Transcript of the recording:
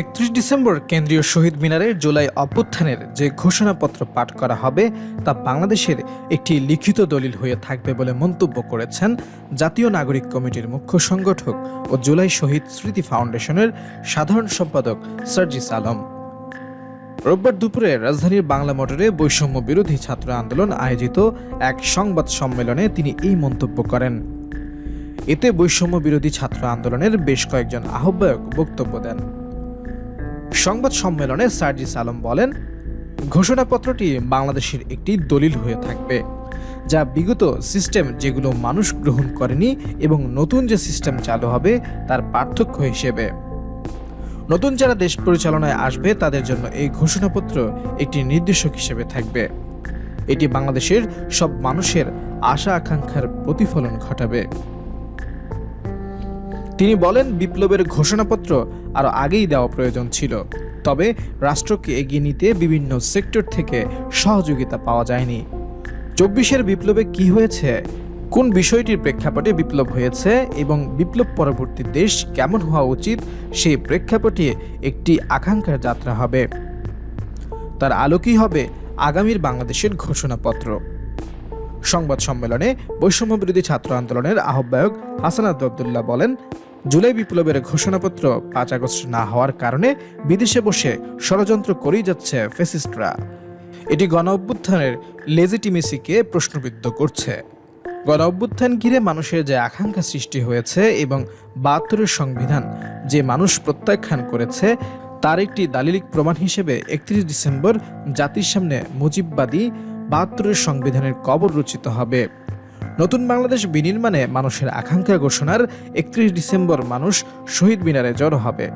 একত্রিশ ডিসেম্বর কেন্দ্রীয় শহীদ মিনারে জুলাই অভ্যুত্থানের যে ঘোষণাপত্র পাঠ করা হবে, তা বাংলাদেশের একটি লিখিত দলিল হয়ে থাকবে বলে মন্তব্য করেছেন জাতীয় নাগরিক কমিটির মুখ্য সংগঠক ও জুলাই শহীদ স্মৃতি ফাউন্ডেশনের সাধারণ সম্পাদক সার্জিস আলম। রোববার দুপুরে রাজধানীর বাংলা মোটরে বৈষম্য বিরোধী ছাত্র আন্দোলন আয়োজিত এক সংবাদ সম্মেলনে তিনি এই মন্তব্য করেন। এতে বৈষম্য বিরোধী ছাত্র আন্দোলনের বেশ কয়েকজন আহ্বায়ক বক্তব্য দেন। সংবাদ সম্মেলনে সার্জিস আলম বলেন, ঘোষণাপত্রটি বাংলাদেশের একটি দলিল হয়ে থাকবে, যা বিগত সিস্টেম যেগুলো মানুষ গ্রহণ করেনি এবং নতুন যে সিস্টেম চালু হবে তার পার্থক্য হিসেবে। নতুন যারা দেশ পরিচালনায় আসবে, তাদের জন্য এই ঘোষণাপত্র একটি নির্দেশক হিসেবে থাকবে। এটি বাংলাদেশের সব মানুষের আশা আকাঙ্ক্ষার প্রতিফলন ঘটাবে। তিনি বলেন, বিপ্লবের ঘোষণাপত্র আরও আগেই দেওয়া প্রয়োজন ছিল। তবে রাষ্ট্রকে এগিয়ে নিতে বিভিন্ন সেক্টর থেকে সহযোগিতা পাওয়া যায়নি। চব্বিশের বিপ্লবে কি হয়েছে, কোন বিষয়টির প্রেক্ষাপটে বিপ্লব হয়েছে এবং বিপ্লব পরবর্তী দেশ কেমন হওয়া উচিত, সেই প্রেক্ষাপটে একটি আকাঙ্ক্ষার যাত্রা হবে। তার আলোকই হবে আগামীর বাংলাদেশের ঘোষণাপত্র। সংবাদ সম্মেলনে বৈষম্য বিরোধী ছাত্র আন্দোলনের আহ্বায়ক হাসানাত আবদুল্লাহ বলেন জুলাই বিপ্লবের ঘোষণাপত্র পাঁচ আগস্ট না হওয়ার কারণে বিদেশে বসে ষড়যন্ত্র করেই যাচ্ছে ফেসিস্টরা। এটি গণ অভ্যুত্থানের লেজিটিমেসিকে প্রশ্নবিদ্ধ করছে। গণ অভ্যুত্থান ঘিরে মানুষের যে আকাঙ্ক্ষা সৃষ্টি হয়েছে এবং বাহাত্তরের সংবিধান যে মানুষ প্রত্যাখ্যান করেছে, তার একটি দালিলিক প্রমাণ হিসেবে একত্রিশ ডিসেম্বর জাতির সামনে মুজিববাদী বাহাত্তরের সংবিধানের কবর রচিত হবে। নতুন বাংলাদেশ বিনির্মাণে মানুষের আকাঙ্ক্ষা ঘোষণার একত্রিশ ডিসেম্বর মানুষ শহীদ মিনারে জড়ো হবে।